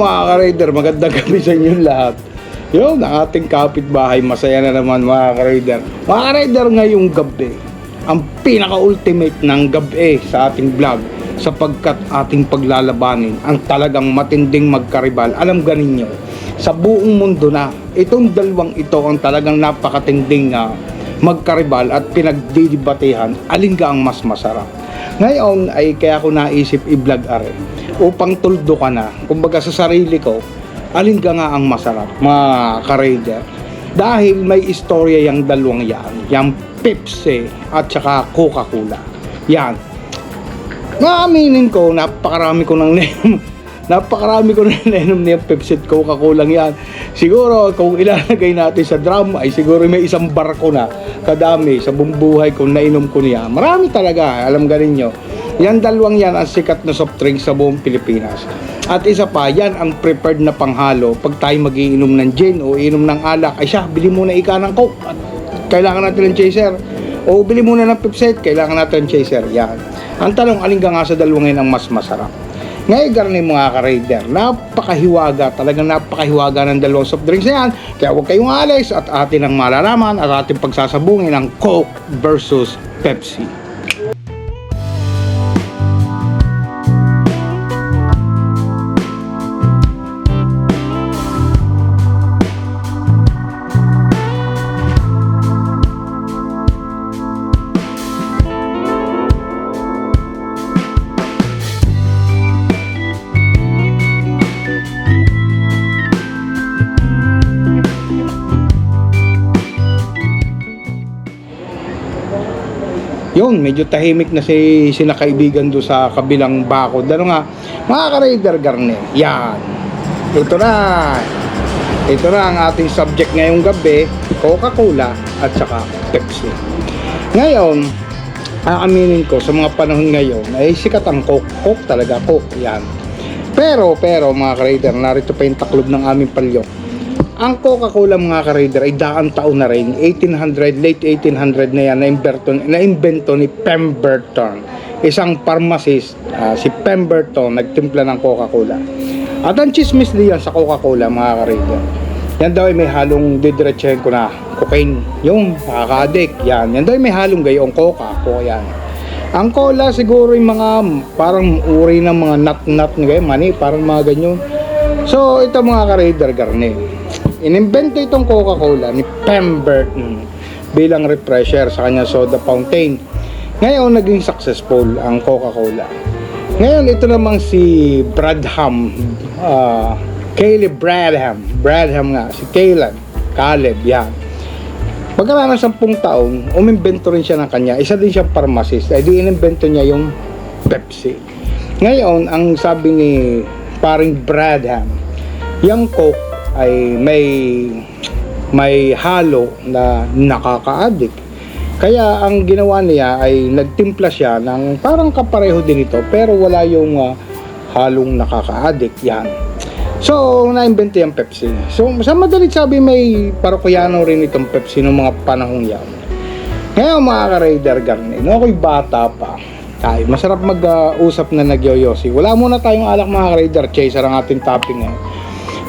Mga ka-raider, magandang gabi sa inyo lahat. Yo, ang ating kapitbahay, masaya na naman mga ka-raider. Mga ka-raider, ngayong gabi, ang pinaka-ultimate ng gabi sa ating vlog sapagkat ating paglalabanin ang talagang matinding magkaribal. Alam ganin nyo, sa buong mundo na, itong dalawang ito ang talagang napakatinding ah, magkaribal at pinagdidibatehan, alin ka ang mas masarap. Ngayon ay kaya ko naisip i-vlog are upang tuldo ka na. Kumbaga sa sarili ko, alin ka nga ang masarap, mga ka-raider. Dahil may istorya yung dalawang yan, yung Pepsi at saka Coca-Cola. Yan. Maaminin ko, napakarami ko ng nainom. Napakarami ko na nainom niya Pepsi at Coca-Cola yan. Siguro kung ilalagay natin sa drum ay siguro may isang barko na kadami sa buong buhay kung nainom ko niya. Marami talaga, alam ganin nyo. Yan dalawang yan ang sikat na soft drink sa buong Pilipinas. At isa pa, yan ang prepared na panghalo pag tayo magiinom ng gin o inom ng alak. Ay siya, bili muna ika ng Coke. At kailangan natin ng chaser. O bili muna ng Pepsi, kailangan natin ng chaser. Yan. Ang tanong, alin ka nga sa dalawang yan ang mas masarap? Ngayon garni mga ka-raider, napakahiwaga, talagang napakahiwaga ng dalawang soft drinks na yan. Kaya huwag kayong alis at atin ang malalaman at ating pagsasabungin ang Coke versus Pepsi. Yun, medyo tahimik na si sina kaibigan do sa kabilang bakod. Ano nga, mga ka-raider garne, yan. Ito na. Ito na ang ating subject ngayong gabi, Coca-Cola at saka Pepsi. Ngayon, aaminin ko sa mga panahon ngayon ay sikat ang Coke. Coke talaga, Coke, yan. Pero, pero mga ka-raider, narito pa yung taklob ng aming palyok. Ang Coca-Cola mga ka-raider ay daan taon na rin, 1800, late 1800 na yan, na-invento, na-invento ni Pemberton. Isang pharmacist, ah, si Pemberton, nagtimpla ng Coca-Cola. At ang chismis diyan sa Coca-Cola mga ka-raider, yan daw ay may halong didiretsahin ko na cocaine, yung nakaka-addict, yan. Yan daw ay may halong gayong coca, coca yan. Ang cola siguro yung mga parang uri ng mga nut-nut na mani, parang mga ganyan. So, ito mga ka-raider garne. Inimbento itong Coca-Cola ni Pemberton bilang refresher sa kanyang soda fountain. Ngayon, naging successful ang Coca-Cola. Ngayon, ito namang si Bradham, uh, Caleb Bradham, Bradham nga, si Caleb, Caleb, yan. Pagkaraan ng 10 taon, umimbento rin siya ng kanya. Isa din siyang pharmacist. Ay di inimbento niya yung Pepsi. Ngayon, ang sabi ni paring Bradham, yung Coke ay may may halo na nakaka-addict. Kaya ang ginawa niya ay nagtimpla siya ng parang kapareho din ito pero wala yung ah, halong nakaka-addict yan. So, naimbento yung Pepsi. So, sa madalit sabi may parokyano rin itong Pepsi noong mga panahong yan. Ngayon mga ka-raider garni, nung ako'y bata pa, ay masarap mag-usap na nagyoyosi. Wala muna tayong alak mga ka-raider, chaser ang ating topping ngayon.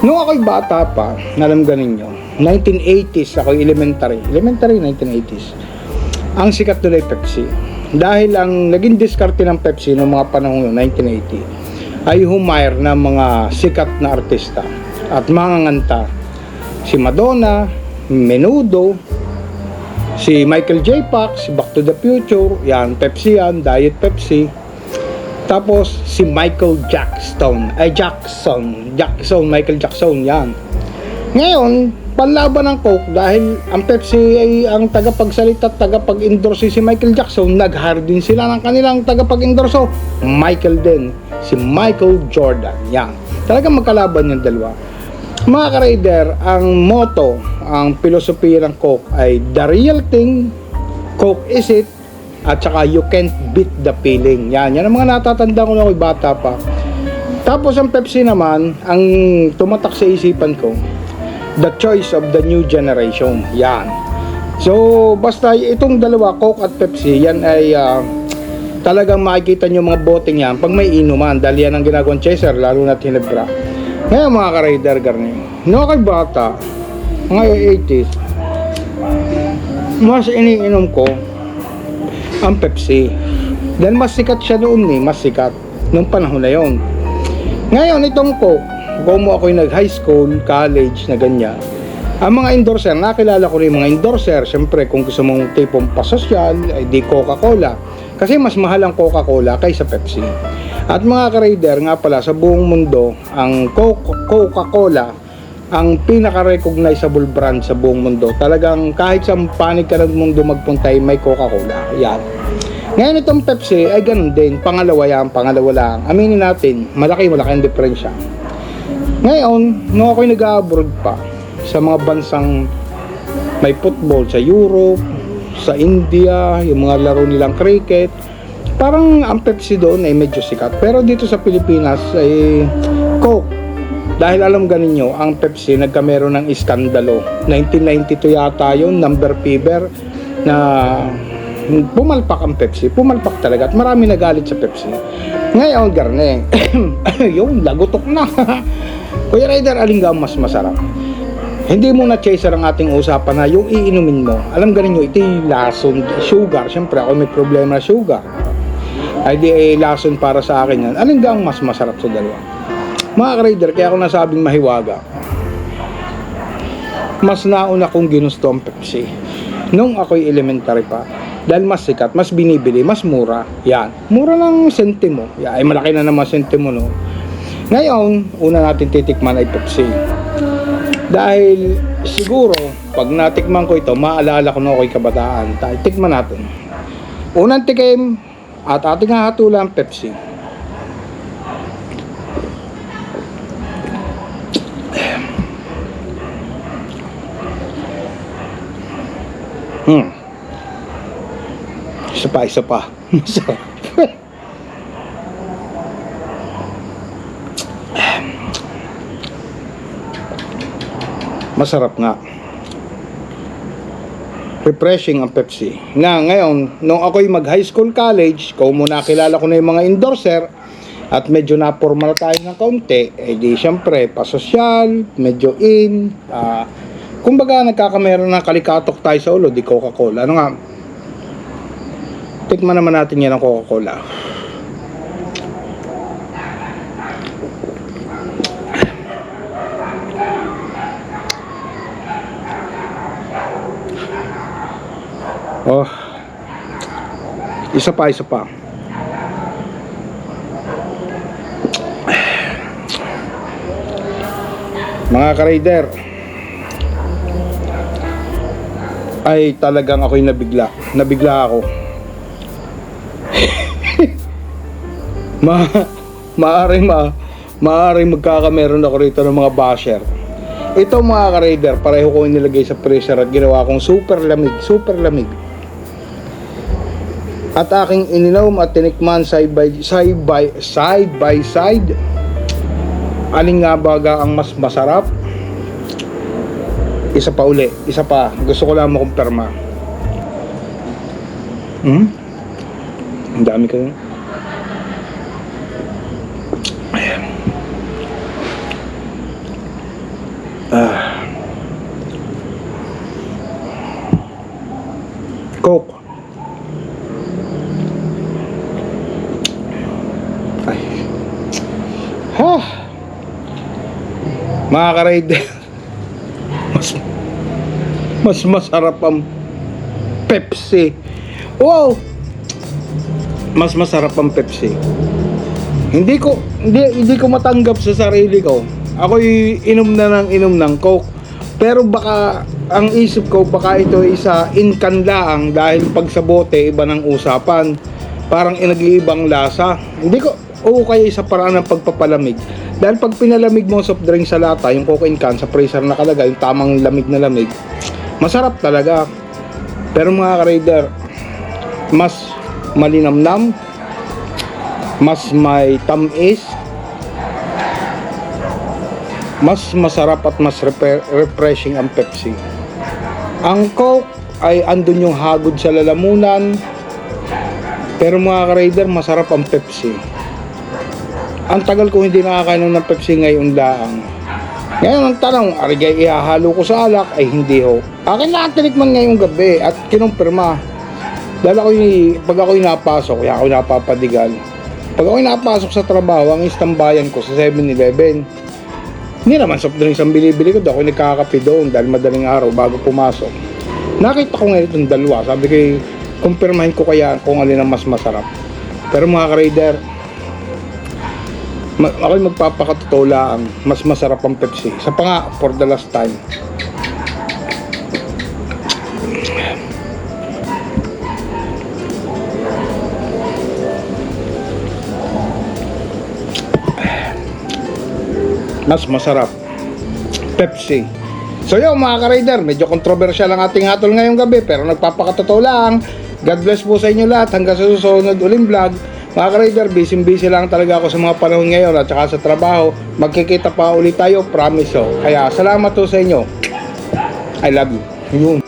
Nung ako'y bata pa, alam ganin nyo, 1980s, ako'y elementary, elementary 1980s, ang sikat doon ay Pepsi. Dahil ang naging diskarte ng Pepsi noong mga panahon yun, 1980, ay humayr ng mga sikat na artista at mga nganta. Si Madonna, Menudo, si Michael J. Fox, Back to the Future, yan, Pepsi yan, Diet Pepsi. Tapos si Michael Jackson, ay Jackson, Jackson, Michael Jackson, yan. Ngayon, panlaban ng Coke dahil ang Pepsi ay ang tagapagsalita at tagapag-endorse si Michael Jackson, nag-hire din sila ng kanilang tagapag-endorse, Michael din, si Michael Jordan, yan. Talagang magkalaban yung dalawa. Mga ka-raider, ang motto, ang filosofiya ng Coke ay the real thing, Coke is it, at saka you can't beat the feeling. Yan, yan ang mga natatanda ko na bata pa. Tapos ang Pepsi naman, ang tumatak sa isipan ko, the choice of the new generation. Yan. So, basta itong dalawa, Coke at Pepsi, yan ay ah, talagang makikita nyo mga boteng yan pag may inuman. Dahil yan ang ginagawang chaser, lalo na tinebra. Ngayon mga ka-rider garni, no kay bata, mga 80s, mas iniinom ko ang Pepsi. Dahil mas sikat siya noon eh, mas sikat nung panahon na yon. Ngayon, itong Coke, kung mo ako'y nag-high school, college, na ganyan, ang mga endorser, nakilala ko rin mga endorser, syempre kung gusto mong tipong pasosyal, ay di Coca-Cola. Kasi mas mahal ang Coca-Cola kaysa Pepsi. At mga ka-raider, nga pala, sa buong mundo, ang Coca- Coca-Cola, ang pinaka-recognizable brand sa buong mundo. Talagang kahit sa panig ka ng mundo magpunta, ay may Coca-Cola. Yan. Ngayon itong Pepsi ay ganun din. Pangalawa yan, pangalawa lang. Aminin natin, malaki, malaki ang diferensya. Ngayon, nung ako'y nag-abroad pa sa mga bansang may football sa Europe, sa India, yung mga laro nilang cricket, parang ang Pepsi doon ay medyo sikat. Pero dito sa Pilipinas ay Coke. Dahil alam ganin nyo, ang Pepsi nagkameron ng iskandalo. 1992 yata yun, number fever, na pumalpak ang Pepsi. Pumalpak talaga at marami nagalit sa Pepsi. Ngayon, garne, yung lagutok na. Kuya Rider, alin ang mas masarap? Hindi mo na chaser ang ating usapan na yung iinumin mo. Alam ganin nyo, ito yung lason, sugar. Siyempre ako may problema na sugar. Ay di eh, lason para sa akin yan. Alin ang mas masarap sa dalawa? Mga ka-rider, kaya ako nasabing mahiwaga. Mas nauna kong ginusto ang Pepsi. Nung ako'y elementary pa. Dahil mas sikat, mas binibili, mas mura. Yan. Mura lang sentimo. Yan. Ay malaki na naman sentimo, no? Ngayon, una natin titikman ay Pepsi. Dahil siguro, pag natikman ko ito, maalala ko na ako'y kabataan. Ta- Tikman natin. Unang tikim at ating hahatulan Pepsi. Hmm. Isa pa, isa pa. Masarap. Nga. Refreshing ang Pepsi. Na ngayon, nung ako'y mag high school college, kung muna nakilala ko na yung mga endorser, at medyo na-formal tayo ng kaunti, eh di syempre, pasosyal, medyo in, ah, kumbaga nagkakameron ng kalikatok tayo sa ulo, di Coca-Cola. Ano nga, tikman naman natin yan ng Coca-Cola. Oh. Isa pa, isa pa. Mga ka-raider, ay talagang ako'y nabigla. Nabigla ako. ma maaring ma maaring magkakameron ako rito ng mga basher. Ito mga ka-raider, pareho ko inilagay sa freezer at ginawa kong super lamig, super lamig. At aking ininom at tinikman side by side by side by side. Aling nga baga ang mas masarap? Isa pa uli, isa pa. Gusto ko lang makumpirma. Hmm? Ang dami ka. Ayan. Ah. Coke. Ay. Ha! Mga ka-rider. mas mas masarap ang Pepsi. Wow! Mas masarap ang Pepsi. Hindi ko hindi hindi ko matanggap sa sarili ko. Ako'y inom na ng inom ng Coke. Pero baka ang isip ko baka ito isa inkan laang dahil pag sa bote iba ng usapan. Parang nag-iibang lasa. Hindi ko oo kaya isa paraan ng pagpapalamig. Dahil pag pinalamig mo soft drink sa lata, yung Coke in can sa freezer nakalagay, yung tamang lamig na lamig, masarap talaga. Pero mga ka-raider, mas malinamnam, mas may tamis, mas masarap at mas refreshing ang Pepsi. Ang Coke ay andun yung hagod sa lalamunan, pero mga ka-raider, masarap ang Pepsi. Ang tagal ko hindi nakakainom ng Pepsi ngayong daang. Ngayon ang tanong, arigay ihahalo ko sa alak ay hindi ho. Akin na tinikman ngayong gabi at kinumpirma. Dahil ako pag ako'y napasok, kaya ako napapadigal. Pag ako'y napasok sa trabaho, ang istambayan ko sa 7-Eleven. Hindi naman soft drinks ang binibili ko, ako nagkakape doon dahil madaling araw bago pumasok. Nakita ko ngayon itong dalawa, sabi ko, kumpirmahin ko kaya kung alin ang mas masarap. Pero mga ka-raider, ma- ako'y magpapakatotoo lang, mas masarap ang Pepsi. Sa pa nga, for the last time. Mas masarap. Pepsi. So yun mga ka-rider, medyo controversial ang ating hatol ngayong gabi pero nagpapakatotoo lang. God bless po sa inyo lahat hanggang sa susunod uling vlog. Mga ka-rider, busy-busy lang talaga ako sa mga panahon ngayon at saka sa trabaho. Magkikita pa ulit tayo, promise oh. Kaya salamat po sa inyo. I love you. Yun.